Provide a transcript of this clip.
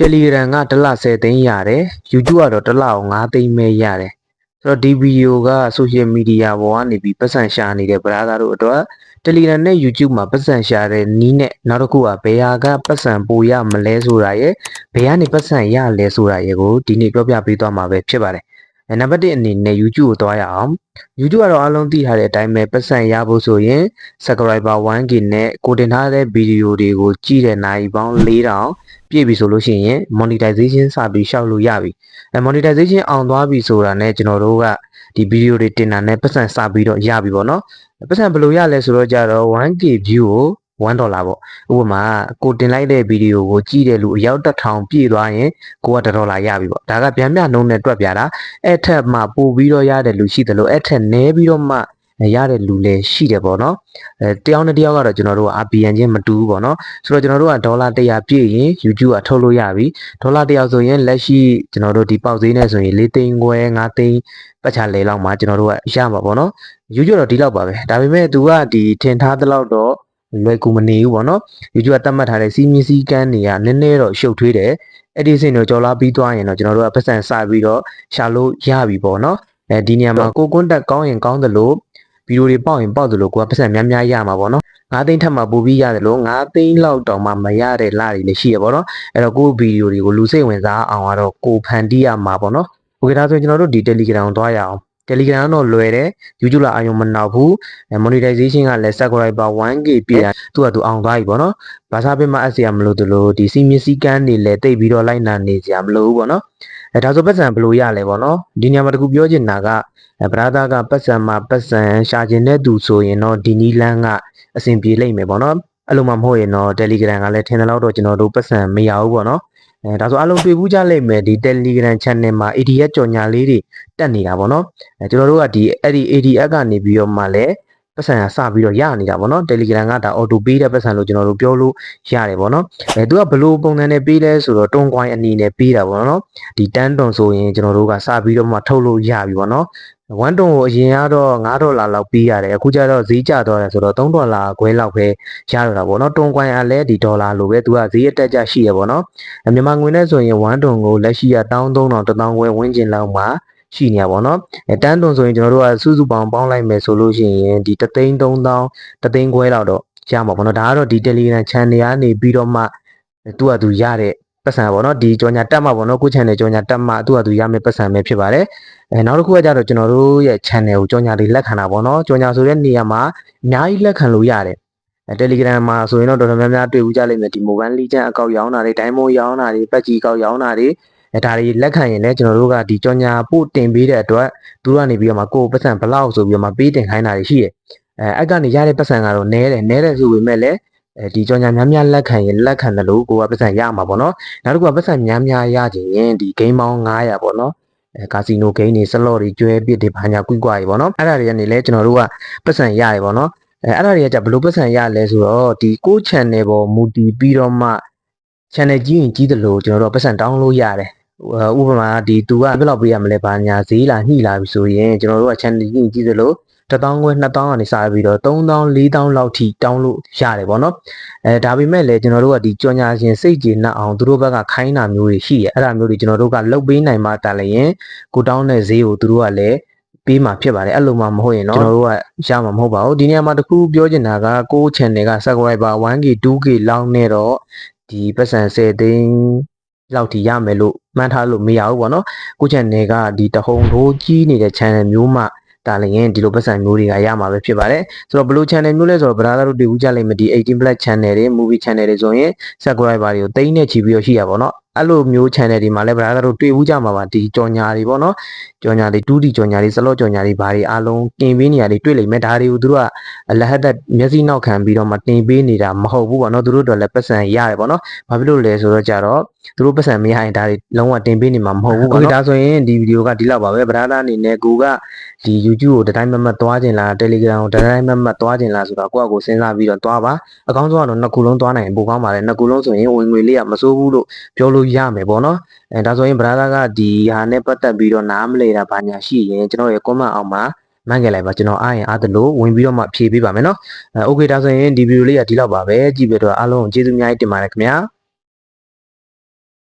Telegram ကတစ်လ10သိန်းရတယ် YouTube ကတော့တစ်လကို9သိန်းပဲရတယ်ဆိုတော့ဒီဗီဒီယိုက social media ပေါ်ကနေပြီးပတ်စံရှာနေတဲ့ brother တို့အတွက် Telegram နဲ့ YouTube မှာပတ်စံရှာတဲ့နီးနဲ့နောက်တစ်ခုကဘယ်ဟာကပတ်စံပိုရမလဲဆိုတာရယ်ဘယ်ကနေပတ်စံရလဲဆိုတာရယ်ကိုဒီနေ့ပြောပြပေးသွားမှာပဲဖြစ်ပါတယ်အဲ နံပါတ်1အနေနဲ့ YouTube ကိုသွားရအောင် YouTube ကတော့အားလုံးသိထားတဲ့အတိုင်းပဲပတ်စံရဖို့ဆိုရင် subscriber 1k နဲ့ကိုတင်ထားတဲ့ဗီဒီယိုတွေကိုကြည့်တဲ့နိုင်ပေါင်း4000ပြည့်ပြီဆိုလို့ရှိရင် monetization စပြီးရှောက်လို့ရပြီအဲ monetization အောင်သွားပြီဆိုတာနဲ့ကျွန်တော်တို့ကဒီဗီဒီယိုတွေတင်တာနဲ့ပတ်စံစပြီးတော့ရပြီပေါ့နော်ပတ်စံဘယ်လိုရလဲဆိုတော့ကြတော့ 1k view ကို 1ဒေါ်လာပေါ့ဥပမာကိုတင်လိုက်တဲ့ဗီဒီယိုကိုကြည့်တဲ့လူအယောက်တစ်ထောင်ပြည့်သွားရင်ကိုက1ဒေါ်လာရပြီပေါ့ဒါကဗျမ်းမျှနှုံးနဲ့တွက်ပြတာအဲ့ထက်မှပိုပြီးတော့ရတဲ့လူရှိတယ်လို့အဲ့ထက်နည်းပြီးတော့မှရတဲ့လူလည်းရှိတယ်ပေါ့နော်အဲတယောက်နဲ့တယောက်ကတော့ကျွန်တော်တို့က RPN ချင်းမတူဘူးပေါ့နော်ဆိုတော့ကျွန်တော်တို့ကဒေါ်လာ100ပြည့်ရင် YouTube ကထုတ်လို့ရပြီဒေါ်လာ100ဆိုရင်လက်ရှိကျွန်တော်တို့ဒီပေါက်ဈေးနဲ့ဆိုရင်4သိန်းခွဲ5သိန်းပတ်ချလေလောက်မှာကျွန်တော်တို့ကရမှာပေါ့နော် YouTube တော့ဒီလောက်ပါပဲဒါပေမဲ့ तू ကဒီထင်ထားတဲ့လောက်တော့ လွယ်ကူမနေဘူးပေါ့နော် YouTube ကတတ်မှတ်ထားတဲ့စီးမီစည်းကမ်းတွေကနည်းနည်းတော့ရှုပ်ထွေးတယ်အဲ့ဒီစိတ်တော့ကြော်လာပြီးသွားရင်တော့ကျွန်တော်တို့ကပတ်စံစပြီးတော့ရှာလို့ရပြီပေါ့နော်အဲဒီနေရာမှာကိုကွန်းတက်ကောင်းရင်ကောင်းတယ်လို့ဗီဒီယိုတွေပေါက်ရင်ပေါက်တယ်လို့ကိုကပတ်စံများများရမှာပေါ့နော်9သိန်းထပ်မှပို့ပြီးရတယ်လို့9သိန်းလောက်တောင်မှမရတဲ့လတွေလည်းရှိရပေါ့နော်အဲ့တော့ကိုဗီဒီယိုတွေကိုလူစိတ်ဝင်စားအောင်ကတော့ကိုဖန်တီးရမှာပေါ့နော်โอเคဒါဆိုရင်ကျွန်တော်တို့ဒီ Telegram ကိုသွားရအောင် Telegram တော့လွယ်တယ် YouTube လာအာရုံမနောက်ဘူး monetization ကလည်း subscriber 1k ပြည့်တာသူကသူအောင်သွားပြီပေါ့နော်ဘာသာပြင်မှာအစီရမလို့တလို့ဒီစီမီစီကန်းတွေလည်းတိတ်ပြီးတော့လိုက်နာနေကြမလို့ဘူးပေါ့နော်အဲဒါဆိုပတ်စံဘယ်လိုရလဲပေါ့နော်ဒီညမှာတခုပြောချင်တာကဗရာသာကပတ်စံမှာပတ်စံရှာကျင်တဲ့သူဆိုရင်တော့ဒီနီလန်းကအဆင်ပြေလိမ့်မယ်ပေါ့နော်အဲ့လိုမှမဟုတ်ရင်တော့ Telegram ကလည်းထင်တယ်လို့တော့ကျွန်တော်တို့ပတ်စံမရဘူးပေါ့နော် အဲဒါဆိုအလုံးတွေ့ဘူးကြလိမ့်မယ်ဒီ Telegram channel မှာ ADS ကြော်ညာလေးတွေတက်နေတာပေါ့နော်အဲကျွန်တော်တို့ကဒီအဲ့ဒီ ADS ကနေပြီးတော့မှလည်း ပတ်စံကစပြီးတော့ရနေတာပေါ့နော် Telegram ကဒါ auto ပေးတဲ့ပတ်စံလို့ကျွန်တော်တို့ပြောလို့ရတယ်ပေါ့နော်အဲသူကဘလို့ပုံစံနဲ့ပေးလဲဆိုတော့တွန်းကွိုင်းအနေနဲ့ပေးတာပေါ့နော်ဒီတန်းတွန်ဆိုရင်ကျွန်တော်တို့ကစပြီးတော့မှထုတ်လို့ရပြီပေါ့နော်ဝမ်တွန်ကိုအရင်ကတော့9ဒေါ်လာလောက်ပေးရတယ်အခုကျတော့ဈေးကျသွားတယ်ဆိုတော့3ဒေါ်လာခွဲလောက်ပဲရတော့တာပေါ့နော်တွန်ကွိုင်းကလည်းဒီဒေါ်လာလိုပဲသူကဈေးအတက်ကျရှိရပေါ့နော်မြန်မာငွေနဲ့ဆိုရင်ဝမ်တွန်ကိုလက်ရှိက1300 1000ခွဲဝန်းကျင်လောက်မှာ ရှိနေရပါတော့။အဲတန်းတွန်ဆိုရင်ကျွန်တော်တို့ကစုစုပေါင်းပေါင်းလိုက်မယ်ဆိုလို့ရှိရင်ဒီ3သိန်း3000 3သိန်းခွဲလောက်တော့ရမှာပေါ့နော်။ဒါကတော့ဒီ Telegram channel ကနေပြီးတော့မှသူကသူရတဲ့ပတ်စံပေါ့နော်ဒီကြော်ညာတက်မှာပေါ့နော်ကို channel ကြော်ညာတက်မှာသူကသူရမယ့်ပတ်စံပဲဖြစ်ပါတယ်။အဲနောက်တစ်ခုကကြတော့ကျွန်တော်တို့ရဲ့ channel ကိုကြော်ညာတွေလက်ခံတာပေါ့နော်။ကြော်ညာဆိုတဲ့နေရာမှာအများကြီးလက်ခံလို့ရတယ်။အဲ Telegram မှာဆိုရင်တော့တော်တော်များများတွေ့ဦးကြလိမ့်မယ်ဒီ Mobile Legend အကောက်ရောင်းတာတွေ Diamond ရောင်းတာတွေ PUBG အကောက်ရောင်းတာတွေ အဲဒါတွေလက်ခံရင်လည်းကျွန်တော်တို့ကဒီကြော်ညာပို့တင်ပေးတဲ့အတွက်သူတို့ကနေပြီးတော့မှကိုယ်ပတ်စံဘလောက်ဆိုပြီးတော့မှပေးတင်ခိုင်းတာတွေရှိတယ်အဲအဲ့ကနေရတဲ့ပတ်စံကတော့နဲတယ်နဲတယ်ဆိုပေမဲ့လည်းအဲဒီကြော်ညာများများလက်ခံရင်လက်ခံတယ်လို့ကိုကပတ်စံရမှာပေါ့နော်နောက်တစ်ခုကပတ်စံများများရချင်ရင်ဒီ game ပေါင်း900ပေါ့နော်အဲကာစီနိုဂိမ်းတွေစလော့တွေကျွဲပစ်တွေဘာညာကွိကွာတွေပေါ့နော်အဲ့ဒါတွေကနေလည်းကျွန်တော်တို့ကပတ်စံရတယ်ပေါ့နော်အဲအဲ့ဒါတွေကじゃဘယ်လိုပတ်စံရလဲဆိုတော့ဒီကို channel ပေါ်မူတည်ပြီးတော့မှ channel ကြီးရင်ကြီးတယ်လို့ကျွန်တော်တို့ပတ်စံတောင်းလို့ရတယ် ဥပမာဒီသူကဘယ်လောက်ပေးရမလဲဘာညာဈေးလာညှိလာပြီဆိုရင်ကျွန်တော်တို့က channel ကြီးရင်ကြီးတယ်လို့1000ခွဲ2000ကနေစပြီးတော့3000 4000လောက်ထိတောင်းလို့ရတယ်ပေါ့နော်အဲဒါပေမဲ့လည်းကျွန်တော်တို့ကဒီကြော်ညာရှင်စိတ်ကျေနပ်အောင်သူတို့ဘက်ကခိုင်းတာမျိုးတွေရှိရအဲ့ဒါမျိုးတွေကျွန်တော်တို့ကလုတ်ပေးနိုင်မှတာလည်းရင်ကိုတောင်းတဲ့ဈေးကိုသူတို့ကလည်းပေးမှာဖြစ်ပါတယ်အဲ့လိုမှမဟုတ်ရင်တော့ကျွန်တော်တို့ကရမှာမဟုတ်ပါဘူးဒီနေရာမှာတခုပြောချင်တာကကို channel က subscriber 1k 2k လောက်နဲ့တော့ဒီပတ်စံ10သိန်း လောက်ထိရမယ်လို့မှန်းထားလို့မရဘူးပေါ့နော်ကို channel ကဒီတဟုန်ထိုးကြီးနေတဲ့ channel မျိုးမှဒါလည်းရင်ဒီလိုပတ်စံမျိုးတွေကရမှာပဲဖြစ်ပါတယ်ဆိုတော့ဘလို့ channel မျိုးလဲဆိုတော့ brother တို့တွေ့ဦးကြလိမ့်မယ်ဒီ18 plus channel တွေ movie channel တွေဆိုရင် subscriber တွေကိုတိန်းနဲ့ချီပြီးတော့ရှိရပါတော့ အဲ့လိုမျိုး channel တွေမှာလည်း brother တို့တွေ့ဦးကြမှာပါဒီကြော်ညာတွေပေါ့နော်ကြော်ညာတွေ 2D ကြော်ညာတွေ slot ကြော်ညာတွေဘာတွေအားလုံးတင်ပေးနေရတယ်တွေ့လိမ့်မယ်ဒါတွေကိုသူတို့ကလက်ဟတ်သက်မျက်စိနောက်ခံပြီးတော့မှတင်ပေးနေတာမဟုတ်ဘူးပေါ့နော်သူတို့တော့လည်းပတ်စံရတယ်ပေါ့နော်ဘာဖြစ်လို့လဲဆိုတော့ကြတော့သူတို့ပတ်စံမရရင်ဒါတွေလုံးဝတင်ပေးနေမှာမဟုတ်ဘူးပေါ့နော်ဒါဆိုရင်ဒီဗီဒီယိုကဒီလောက်ပါပဲ brother အနေနဲ့ကိုကဒီ YouTube ကိုတတိုင်းမမတ်သွားခြင်းလား Telegram ကိုတတိုင်းမမတ်သွားခြင်းလားဆိုတော့ကိုယ့်အကိုစဉ်းစားပြီးတော့သွားပါအကောင်းဆုံးကတော့နှစ်ခုလုံးသွားနိုင်ရင်ပိုကောင်းပါတယ်နှစ်ခုလုံးဆိုရင်ဝင်ငွေလေးကမစိုးဘူးလို့ပြောလို့ရမယ်ပေါ့နော်အဲဒါဆိုရင် brother ကဒီဟာနဲ့ပတ်သက်ပြီးတော့နားမလဲတာဘာညာရှိရင်ကျွန်တော်ရဲ့ comment အောက်မှာမှန်ကြလိုက်ပါကျွန်တော်အားရင်အားသလိုဝင်ပြီးတော့မှဖြေပေးပါမယ်နော်အဲ okay ဒါဆိုရင်ဒီဗီဒီယိုလေးကဒီလောက်ပါပဲကြည့်ပြတော့အားလုံးကျေးဇူးအများကြီးတင်ပါတယ်ခင်ဗျာ